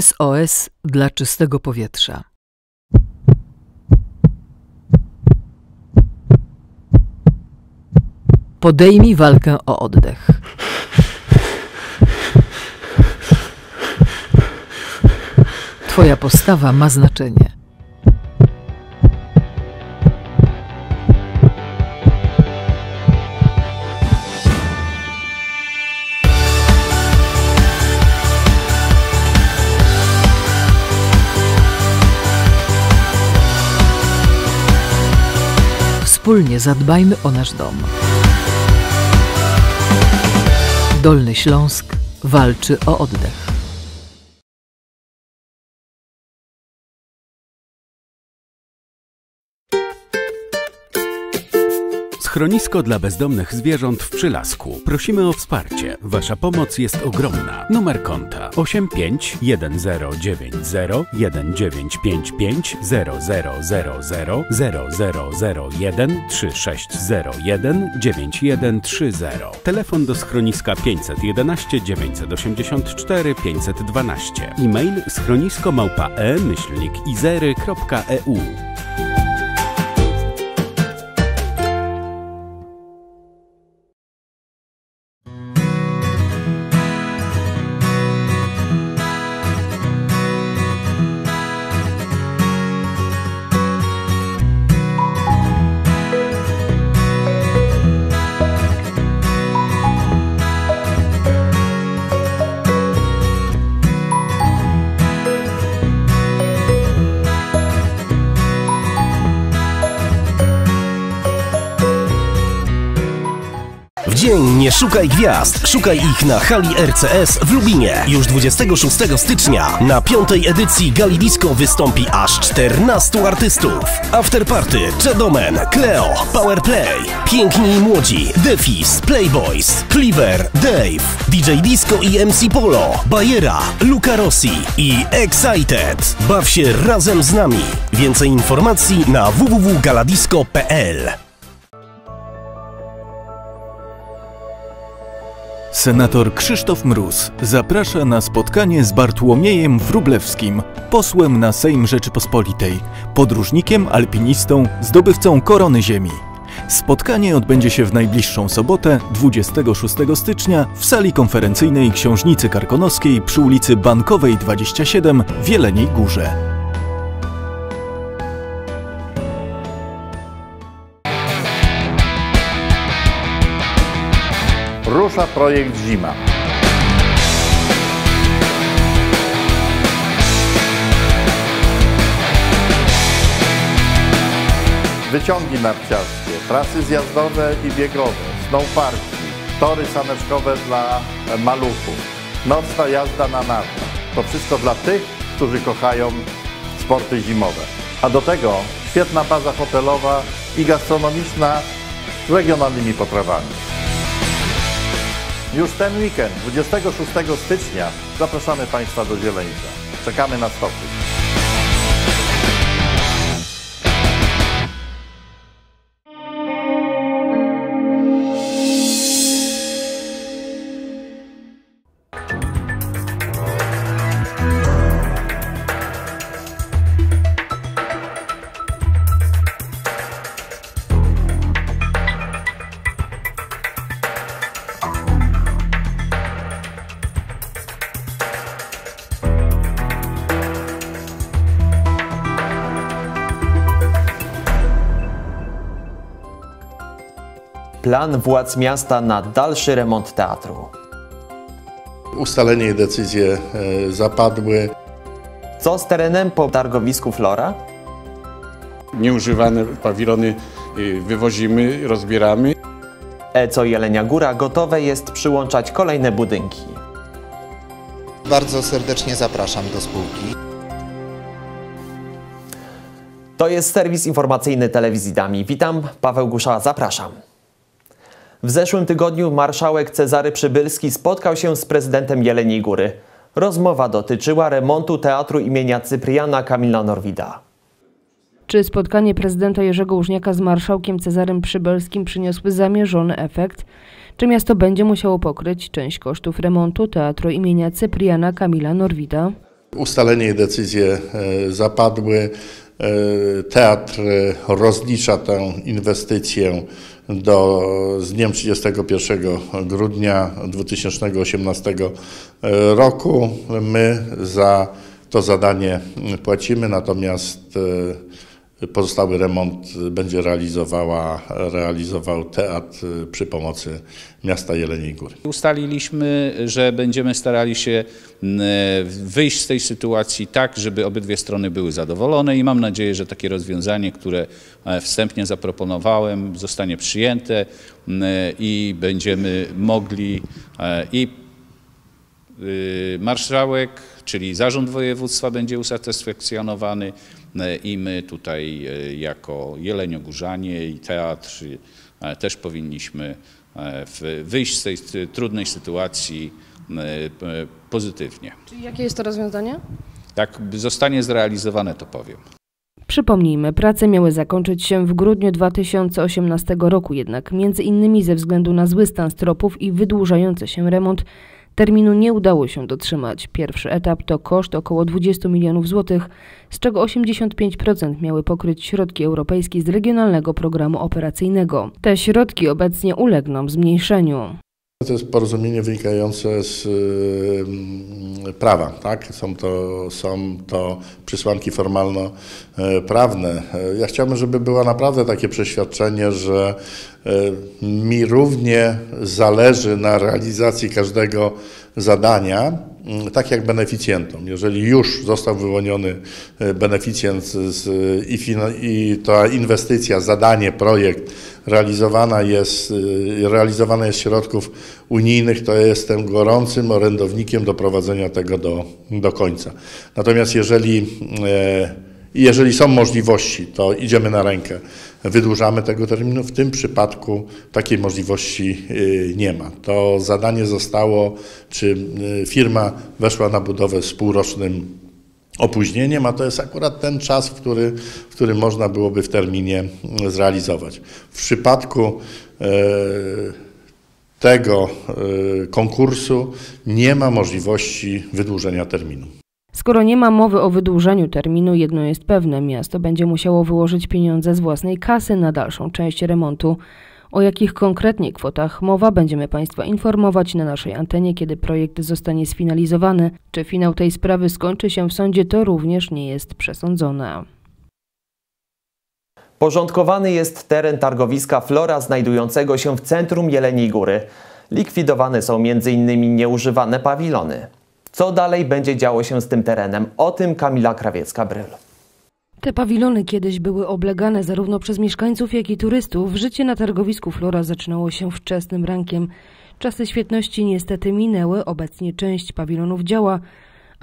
SOS dla czystego powietrza. Podejmij walkę o oddech. Twoja postawa ma znaczenie. Wspólnie zadbajmy o nasz dom. Dolny Śląsk walczy o oddech. Schronisko dla bezdomnych zwierząt w Przylasku. Prosimy o wsparcie. Wasza pomoc jest ogromna. Numer konta 851090 1955 0000 0001 3601 9130. Telefon do schroniska 511 984 512. E-mail schronisko małpa e szukaj gwiazd, szukaj ich na hali RCS w Lubinie. Już 26 stycznia na piątej edycji Gali wystąpi aż 14 artystów. Afterparty, Chadomen, Cleo, Powerplay, Piękni i Młodzi, Defis, Playboys, Cleaver, Dave, DJ Disco i MC Polo, Bajera, Luca Rossi i Excited. Baw się razem z nami. Więcej informacji na www.galadisco.pl Senator Krzysztof Mróz zaprasza na spotkanie z Bartłomiejem Wróblewskim, posłem na Sejm Rzeczypospolitej, podróżnikiem, alpinistą, zdobywcą korony ziemi. Spotkanie odbędzie się w najbliższą sobotę, 26 stycznia, w sali konferencyjnej Książnicy Karkonoskiej przy ulicy Bankowej 27 w Jeleniej Górze. Rusza projekt Zima. Wyciągi narciarskie, trasy zjazdowe i biegowe, snowparki, tory saneczkowe dla maluchów, nocna jazda na nartach. To wszystko dla tych, którzy kochają sporty zimowe. A do tego świetna baza hotelowa i gastronomiczna z regionalnymi potrawami. Już ten weekend, 26 stycznia, zapraszamy Państwa do Zieleńca. Czekamy na stopy. Plan władz miasta na dalszy remont teatru. Ustalenie i decyzje e, zapadły. Co z terenem po targowisku Flora? Nieużywane pawilony y, wywozimy, rozbieramy. ECO Jelenia Góra gotowe jest przyłączać kolejne budynki. Bardzo serdecznie zapraszam do spółki. To jest serwis informacyjny telewizji Dami. Witam, Paweł Gusza, zapraszam. W zeszłym tygodniu marszałek Cezary Przybylski spotkał się z prezydentem Jeleniej Góry. Rozmowa dotyczyła remontu teatru imienia Cypriana Kamila Norwida. Czy spotkanie prezydenta Jerzego Łużniaka z marszałkiem Cezarym Przybylskim przyniosły zamierzony efekt? Czy miasto będzie musiało pokryć część kosztów remontu teatru imienia Cypriana Kamila Norwida? Ustalenie i decyzje zapadły. Teatr rozlicza tę inwestycję do, z dniem 31 grudnia 2018 roku. My za to zadanie płacimy, natomiast Pozostały remont będzie realizowała, realizował teatr przy pomocy miasta Jeleniej Góry. Ustaliliśmy, że będziemy starali się wyjść z tej sytuacji tak, żeby obydwie strony były zadowolone i mam nadzieję, że takie rozwiązanie, które e, wstępnie zaproponowałem, zostanie przyjęte i będziemy mogli e, i y, marszałek, czyli zarząd województwa będzie usatysfakcjonowany, i my tutaj e, jako Jeleniogórzanie i teatr e, też powinniśmy wyjść z tej trudnej sytuacji pozytywnie. Czyli jakie jest to rozwiązanie? Jak zostanie zrealizowane, to powiem. Przypomnijmy, prace miały zakończyć się w grudniu 2018 roku, jednak między innymi ze względu na zły stan stropów i wydłużający się remont Terminu nie udało się dotrzymać. Pierwszy etap to koszt około 20 milionów złotych, z czego 85% miały pokryć środki europejskie z regionalnego programu operacyjnego. Te środki obecnie ulegną zmniejszeniu. To jest porozumienie wynikające z y, prawa, tak? Są to, są to przesłanki formalno-prawne. Ja chciałbym, żeby było naprawdę takie przeświadczenie, że y, mi równie zależy na realizacji każdego zadania, tak jak beneficjentom. Jeżeli już został wyłoniony y, beneficjent z, i, i ta inwestycja, zadanie, projekt realizowana jest, y, realizowana jest środków unijnych, to jestem gorącym orędownikiem doprowadzenia tego do, do końca. Natomiast jeżeli, e, jeżeli są możliwości, to idziemy na rękę, wydłużamy tego terminu. W tym przypadku takiej możliwości y, nie ma. To zadanie zostało, czy y, firma weszła na budowę z półrocznym opóźnieniem, a to jest akurat ten czas, w który, w który można byłoby w terminie mm, zrealizować. W przypadku tego konkursu nie ma możliwości wydłużenia terminu. Skoro nie ma mowy o wydłużeniu terminu, jedno jest pewne: miasto będzie musiało wyłożyć pieniądze z własnej kasy na dalszą część remontu. O jakich konkretnie kwotach mowa będziemy Państwa informować na naszej antenie, kiedy projekt zostanie sfinalizowany. Czy finał tej sprawy skończy się w sądzie, to również nie jest przesądzone. Porządkowany jest teren targowiska Flora znajdującego się w centrum Jeleniej Góry. Likwidowane są m.in. nieużywane pawilony. Co dalej będzie działo się z tym terenem? O tym Kamila Krawiecka-Bryl. Te pawilony kiedyś były oblegane zarówno przez mieszkańców, jak i turystów. Życie na targowisku Flora zaczynało się wczesnym rankiem. Czasy świetności niestety minęły, obecnie część pawilonów działa,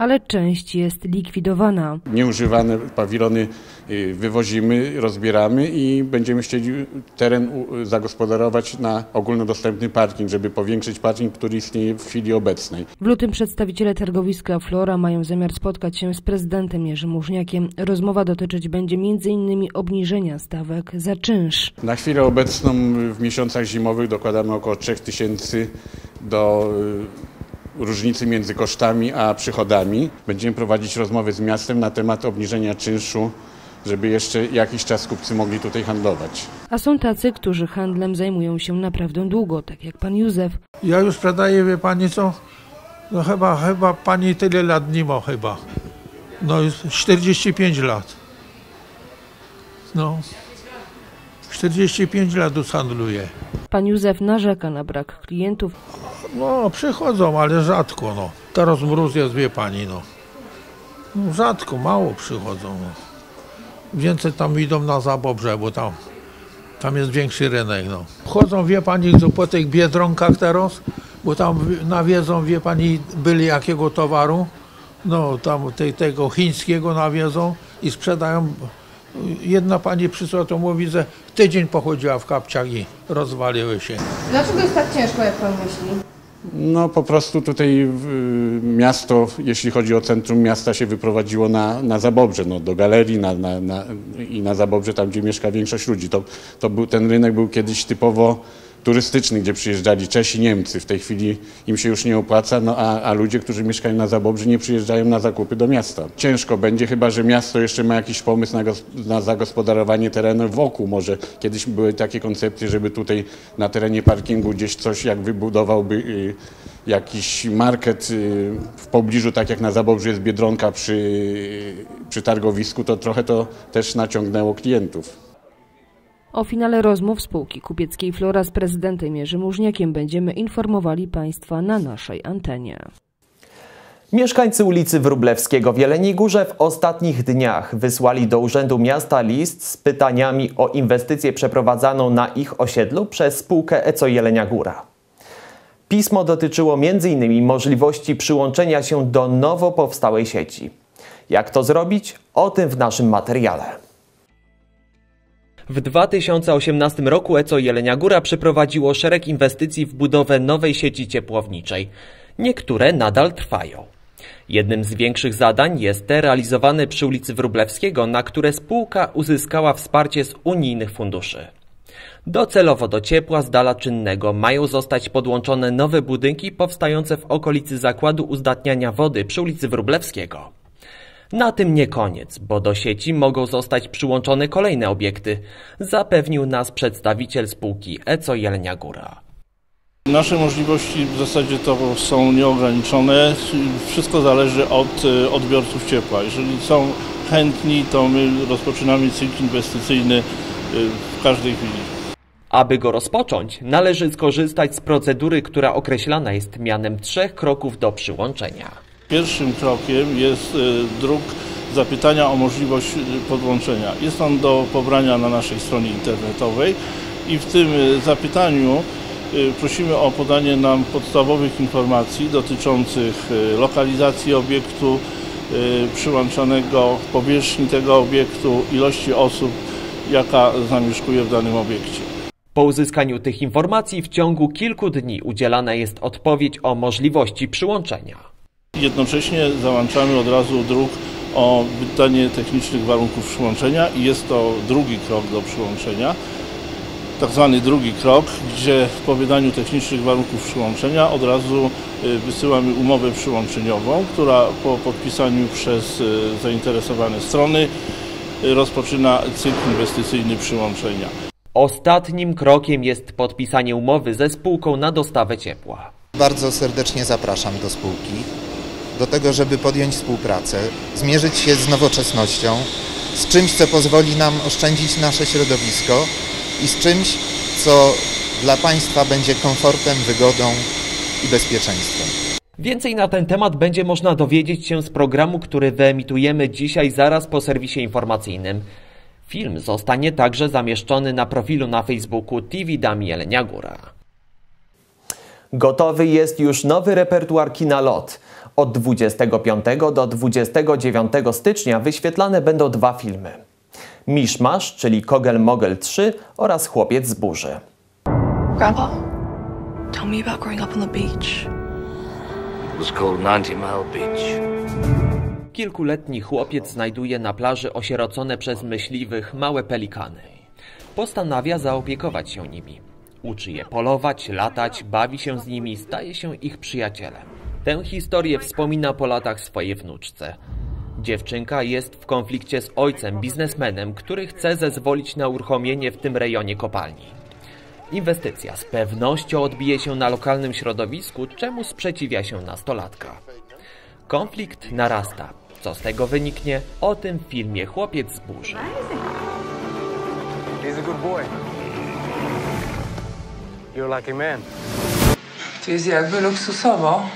ale część jest likwidowana. Nieużywane pawilony y, wywozimy, rozbieramy i będziemy chcieli teren zagospodarować na ogólnodostępny parking, żeby powiększyć parking, który istnieje w chwili obecnej. W lutym przedstawiciele targowiska Flora mają zamiar spotkać się z prezydentem Jerzym Mużniakiem. Rozmowa dotyczyć będzie m.in. obniżenia stawek za czynsz. Na chwilę obecną w miesiącach zimowych dokładamy około 3000 do y, różnicy między kosztami a przychodami. Będziemy prowadzić rozmowy z miastem na temat obniżenia czynszu żeby jeszcze jakiś czas kupcy mogli tutaj handlować. A są tacy, którzy handlem zajmują się naprawdę długo, tak jak pan Józef. Ja już sprzedaję, wie pani co, no chyba, chyba pani tyle lat nie ma chyba. No już 45 lat. No, 45 lat już handluję. Pan Józef narzeka na brak klientów. No, przychodzą, ale rzadko, no. Teraz mróz jest, wie pani, no. no rzadko, mało przychodzą, no. Więcej tam idą na Zabobrze, bo tam, tam jest większy rynek, no. Chodzą, wie pani, po tych Biedronkach teraz, bo tam nawiedzą, wie pani, byli jakiego towaru, no, tam tej, tego chińskiego nawiedzą i sprzedają Jedna pani przysłała, to mówi, że tydzień pochodziła w kapciach i rozwaliły się. Dlaczego jest tak ciężko, jak pan myśli? No po prostu tutaj miasto, jeśli chodzi o centrum miasta, się wyprowadziło na, na Zabobrze, no, do galerii na, na, na, i na Zabobrze, tam gdzie mieszka większość ludzi. To, to był, ten rynek był kiedyś typowo turystyczny, gdzie przyjeżdżali Czesi, Niemcy. W tej chwili im się już nie opłaca, no a, a ludzie, którzy mieszkają na Zabobrzy nie przyjeżdżają na zakupy do miasta. Ciężko będzie, chyba że miasto jeszcze ma jakiś pomysł na, na zagospodarowanie terenu wokół. Może kiedyś były takie koncepcje, żeby tutaj na terenie parkingu gdzieś coś jak wybudowałby y, jakiś market y, w pobliżu, tak jak na Zabobrzu jest Biedronka przy, przy targowisku, to trochę to też naciągnęło klientów. O finale rozmów spółki kupieckiej Flora z prezydentem Jerzym Łużniakiem będziemy informowali Państwa na naszej antenie. Mieszkańcy ulicy Wróblewskiego w Jeleniej Górze w ostatnich dniach wysłali do Urzędu Miasta list z pytaniami o inwestycję przeprowadzaną na ich osiedlu przez spółkę ECO Jelenia Góra. Pismo dotyczyło m.in. możliwości przyłączenia się do nowo powstałej sieci. Jak to zrobić? O tym w naszym materiale. W 2018 roku ECO Jelenia Góra przeprowadziło szereg inwestycji w budowę nowej sieci ciepłowniczej. Niektóre nadal trwają. Jednym z większych zadań jest te realizowane przy ulicy Wróblewskiego, na które spółka uzyskała wsparcie z unijnych funduszy. Docelowo do ciepła z dala czynnego mają zostać podłączone nowe budynki powstające w okolicy zakładu uzdatniania wody przy ulicy Wróblewskiego. Na tym nie koniec, bo do sieci mogą zostać przyłączone kolejne obiekty, zapewnił nas przedstawiciel spółki ECO Jelenia Góra. Nasze możliwości w zasadzie to są nieograniczone. Wszystko zależy od e, odbiorców ciepła. Jeżeli są chętni, to my rozpoczynamy cykl inwestycyjny e, w każdej chwili. Aby go rozpocząć, należy skorzystać z procedury, która określana jest mianem trzech kroków do przyłączenia. Pierwszym krokiem jest e, druk zapytania o możliwość e, podłączenia. Jest on do pobrania na naszej stronie internetowej i w tym e, zapytaniu prosimy o podanie nam podstawowych informacji dotyczących lokalizacji obiektu przyłączonego, powierzchni tego obiektu, ilości osób, jaka zamieszkuje w danym obiekcie. Po uzyskaniu tych informacji w ciągu kilku dni udzielana jest odpowiedź o możliwości przyłączenia. Jednocześnie załączamy od razu druk o wydanie technicznych warunków przyłączenia i jest to drugi krok do przyłączenia. Tak zwany drugi krok, gdzie po wydaniu technicznych warunków przyłączenia od razu y, wysyłamy umowę przyłączeniową, która po podpisaniu przez y, zainteresowane strony y, rozpoczyna cykl inwestycyjny przyłączenia. Ostatnim krokiem jest podpisanie umowy ze spółką na dostawę ciepła. Bardzo serdecznie zapraszam do spółki do tego, żeby podjąć współpracę, zmierzyć się z nowoczesnością, z czymś, co pozwoli nam oszczędzić nasze środowisko i z czymś, co dla Państwa będzie komfortem, wygodą i bezpieczeństwem. Więcej na ten temat będzie można dowiedzieć się z programu, który wyemitujemy dzisiaj zaraz po serwisie informacyjnym. Film zostanie także zamieszczony na profilu na Facebooku TV Dami Jelenia Góra. Gotowy jest już nowy repertuar kina LOT. Od 25 do 29 stycznia wyświetlane będą dwa filmy. Miszmasz, czyli Kogel Mogel 3 oraz Chłopiec z burzy. Grandpa, tell me about growing up on the beach. It was called 90 Mile Beach. Kilkuletni chłopiec znajduje na plaży osierocone przez myśliwych małe pelikany. Postanawia zaopiekować się nimi. Uczy je polować, latać, bawi się z nimi, staje się ich przyjacielem. Tę historię wspomina po latach swojej wnuczce. Dziewczynka jest w konflikcie z ojcem, biznesmenem, który chce zezwolić na uruchomienie w tym rejonie kopalni. Inwestycja z pewnością odbije się na lokalnym środowisku, czemu sprzeciwia się nastolatka. Konflikt narasta. Co z tego wyniknie? O tym w filmie Chłopiec z burzy. He's a good man. To jest jakby luksusowo.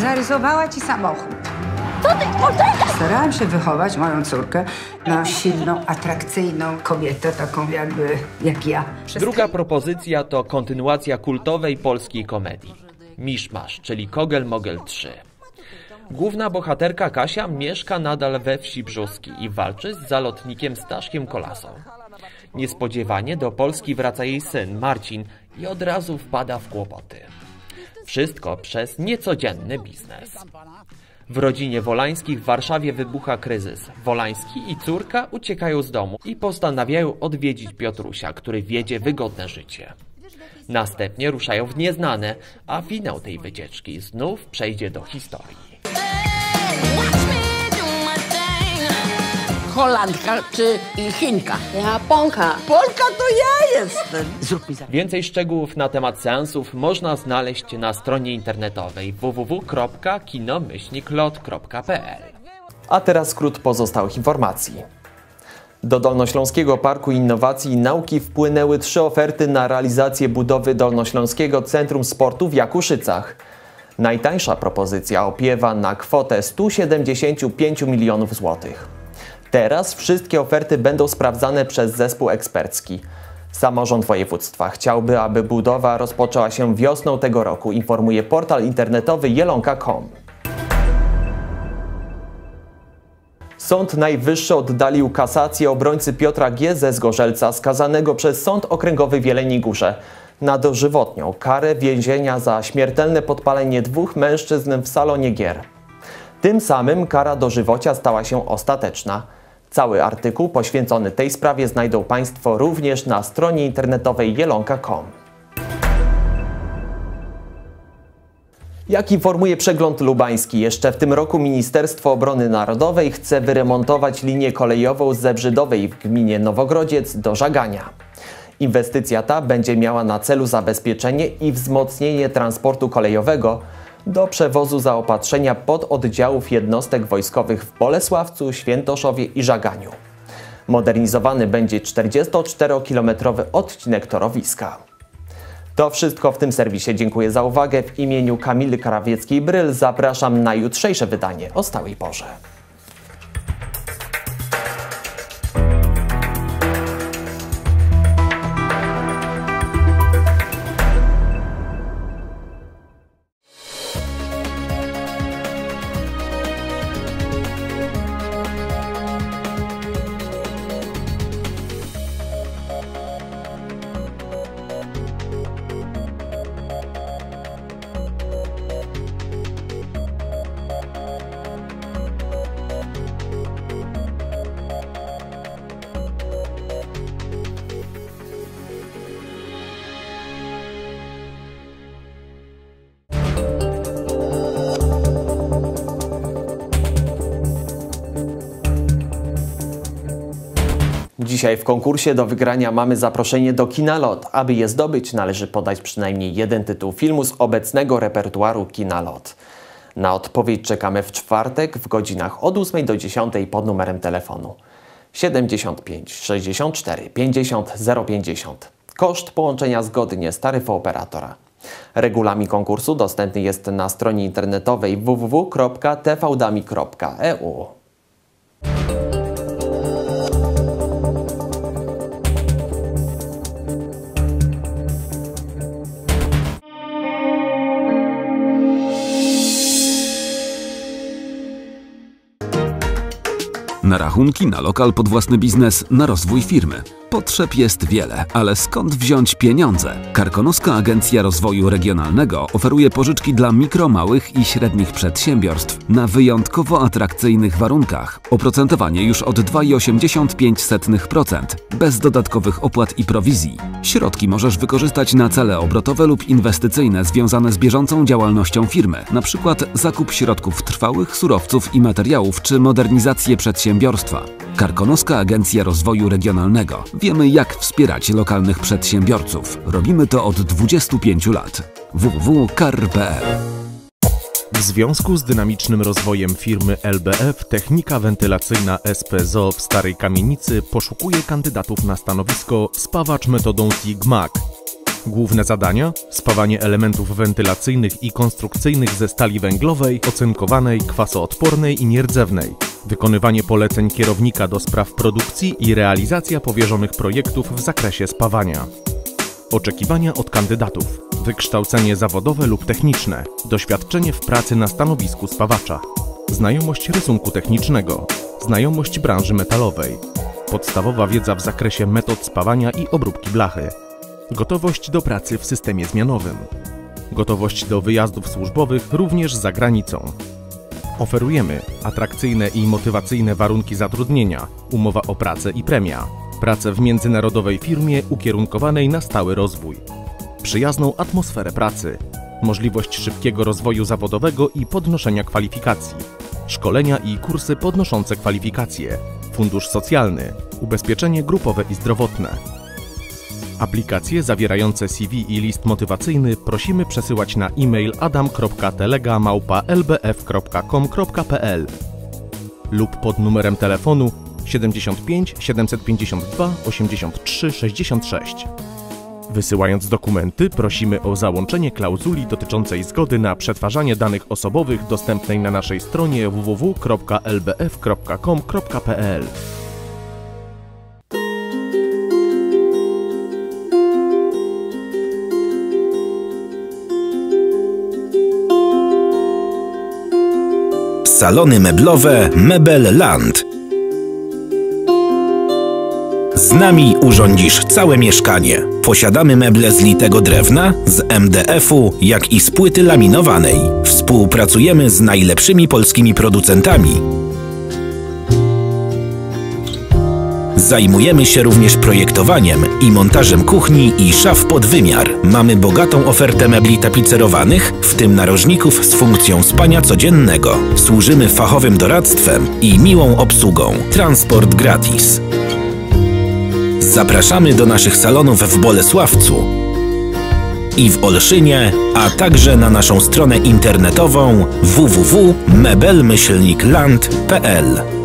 Zarysowała ci samochód. Co ty? Starałam się wychować moją córkę na silną, atrakcyjną kobietę, taką jakby jak ja. Druga propozycja to kontynuacja kultowej polskiej komedii. Miszmasz, czyli Kogel Mogel 3. Główna bohaterka Kasia mieszka nadal we wsi Brzuski i walczy z zalotnikiem Staszkiem Kolasą. Niespodziewanie do Polski wraca jej syn Marcin i od razu wpada w kłopoty. Wszystko przez niecodzienny biznes. W rodzinie Wolańskich w Warszawie wybucha kryzys. Wolański i córka uciekają z domu i postanawiają odwiedzić Piotrusia, który wiedzie wygodne życie. Następnie ruszają w nieznane, a finał tej wycieczki znów przejdzie do historii. Holandka czy Chinka? Japonka. Polka to ja jestem. Zrób mi za... Więcej szczegółów na temat seansów można znaleźć na stronie internetowej www.kinomyślniklot.pl A teraz skrót pozostałych informacji. Do Dolnośląskiego Parku Innowacji i Nauki wpłynęły trzy oferty na realizację budowy Dolnośląskiego Centrum Sportu w Jakuszycach. Najtańsza propozycja opiewa na kwotę 175 milionów złotych. Teraz wszystkie oferty będą sprawdzane przez zespół ekspercki. Samorząd województwa chciałby, aby budowa rozpoczęła się wiosną tego roku, informuje portal internetowy jelonka.com. Sąd Najwyższy oddalił kasację obrońcy Piotra G. ze Zgorzelca, skazanego przez Sąd Okręgowy w Jeleniej Górze na dożywotnią karę więzienia za śmiertelne podpalenie dwóch mężczyzn w salonie gier. Tym samym kara dożywocia stała się ostateczna. Cały artykuł poświęcony tej sprawie znajdą Państwo również na stronie internetowej jelonka.com. Jak informuje przegląd lubański, jeszcze w tym roku Ministerstwo Obrony Narodowej chce wyremontować linię kolejową z Zebrzydowej w gminie Nowogrodziec do Żagania. Inwestycja ta będzie miała na celu zabezpieczenie i wzmocnienie transportu kolejowego do przewozu zaopatrzenia pododdziałów jednostek wojskowych w Bolesławcu, Świętoszowie i Żaganiu. Modernizowany będzie 44-kilometrowy odcinek torowiska. To wszystko w tym serwisie. Dziękuję za uwagę. W imieniu Kamily Karawieckiej-Bryl zapraszam na jutrzejsze wydanie o stałej porze. Dzisiaj w konkursie do wygrania mamy zaproszenie do Kina Lot. Aby je zdobyć, należy podać przynajmniej jeden tytuł filmu z obecnego repertuaru Kina Lot. Na odpowiedź czekamy w czwartek w godzinach od 8 do 10 pod numerem telefonu 75 64 50 050. Koszt połączenia zgodnie z taryfą operatora. Regulamin konkursu dostępny jest na stronie internetowej www.tvdami.eu. Na rachunki, na lokal pod własny biznes, na rozwój firmy. Potrzeb jest wiele, ale skąd wziąć pieniądze? Karkonoska Agencja Rozwoju Regionalnego oferuje pożyczki dla mikro, małych i średnich przedsiębiorstw na wyjątkowo atrakcyjnych warunkach. Oprocentowanie już od 2,85%, bez dodatkowych opłat i prowizji. Środki możesz wykorzystać na cele obrotowe lub inwestycyjne związane z bieżącą działalnością firmy, np. zakup środków trwałych, surowców i materiałów czy modernizację przedsiębiorstwa. Karkonoska Agencja Rozwoju Regionalnego. Wiemy, jak wspierać lokalnych przedsiębiorców. Robimy to od 25 lat. www.kar.pl W związku z dynamicznym rozwojem firmy LBF, technika wentylacyjna SPZO w Starej Kamienicy poszukuje kandydatów na stanowisko spawacz metodą TIG-MAG. Główne zadania: spawanie elementów wentylacyjnych i konstrukcyjnych ze stali węglowej, ocynkowanej, kwasoodpornej i nierdzewnej, wykonywanie poleceń kierownika do spraw produkcji i realizacja powierzonych projektów w zakresie spawania. Oczekiwania od kandydatów: wykształcenie zawodowe lub techniczne, doświadczenie w pracy na stanowisku spawacza, znajomość rysunku technicznego, znajomość branży metalowej, podstawowa wiedza w zakresie metod spawania i obróbki blachy, gotowość do pracy w systemie zmianowym, gotowość do wyjazdów służbowych również za granicą. Oferujemy atrakcyjne i motywacyjne warunki zatrudnienia, umowa o pracę i premia, pracę w międzynarodowej firmie ukierunkowanej na stały rozwój, przyjazną atmosferę pracy, możliwość szybkiego rozwoju zawodowego i podnoszenia kwalifikacji, szkolenia i kursy podnoszące kwalifikacje, fundusz socjalny, ubezpieczenie grupowe i zdrowotne. Aplikacje zawierające CV i list motywacyjny prosimy przesyłać na e-mail adam.telega.lbf.com.pl lub pod numerem telefonu 75 752 83 66. Wysyłając dokumenty, prosimy o załączenie klauzuli dotyczącej zgody na przetwarzanie danych osobowych dostępnej na naszej stronie www.lbf.com.pl. Salony meblowe Mebel Land. Z nami urządzisz całe mieszkanie. Posiadamy meble z litego drewna, z MDF-u, jak i z płyty laminowanej. Współpracujemy z najlepszymi polskimi producentami. Zajmujemy się również projektowaniem i montażem kuchni i szaf pod wymiar. Mamy bogatą ofertę mebli tapicerowanych, w tym narożników z funkcją spania codziennego. Służymy fachowym doradztwem i miłą obsługą. Transport gratis. Zapraszamy do naszych salonów w Bolesławcu i w Olszynie, a także na naszą stronę internetową www.mebelmyślnikland.pl